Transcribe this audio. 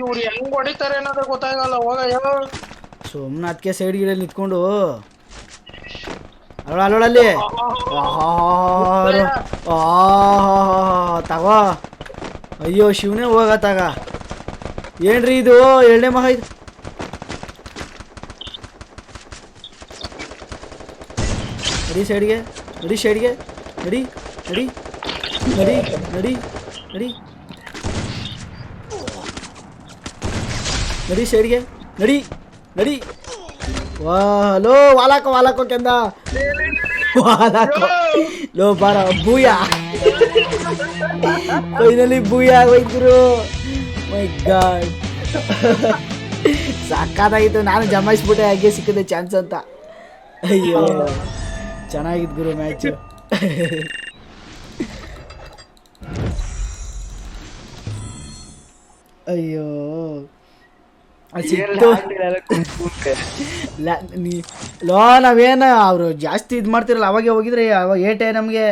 ಇವ್ರು ಹೆಂಗ್ ಹೊಡಿತಾರೆ ಅನ್ನೋದೇ ಗೊತ್ತಾಗಲ್ಲ ಹೋಗಯ್ಯೋ. ಸುಮ್ಮನೆ ಅದಕ್ಕೆ ಸೈಡ್ ಗಿಡ ನಿಂತ್ಕೊಂಡು. ಅಳೋಳ ಅಳೋಳಲ್ಲಿ ತಗೋ. ಅಯ್ಯೋ ಶಿವನೇ ಹೋಗ ತಗ. ಏನ್ರಿ ಇದು? ಎರಡನೇ ಮಹ ಇದು? ನಡಿ ಸೈಡ್ಗೆ ನಡಿ ಸೈಡ್ಗೆ ನಡಿ ನಡಿ ನಡಿ ನಡಿ ನಡಿ. ನಡಿ ಸೈಡ್ಗೆ ನಡಿ ನಡಿ. ವಾ ಲೋ, ವಾಲಾಕೋ ವಾಲಾಕೋ ಕೆಂದ ವಾಲಾಕೋ. ಲೋ, ಬಾರ ಬೂಯ ಫೈನಲಿ ಬೂಯ ಆಗೋಯ್ತಿರು. ಮೈ ಗಾಡ್ ಸಾಕಾದಾಗಿತ್ತು, ನಾನು ಜಮಾಯಿಸ್ಬಿಟ್ಟೆ, ಹಾಗೆ ಸಿಕ್ಕಿದೆ ಚಾನ್ಸ್ ಅಂತ. ಅಯ್ಯೋ, ಚೆನ್ನಾಗಿತ್ತು ಗುರು ಮ್ಯಾಚ್ ಅಯ್ಯೋ. ಲೋ ನಾವೇನು ಅವರು ಜಾಸ್ತಿ ಇದು ಮಾಡ್ತಿರಲ್ಲ ಅವಾಗೆ ಹೋಗಿದ್ರೆ ಅವಾಗ ಏಟೆ ನಮಗೆ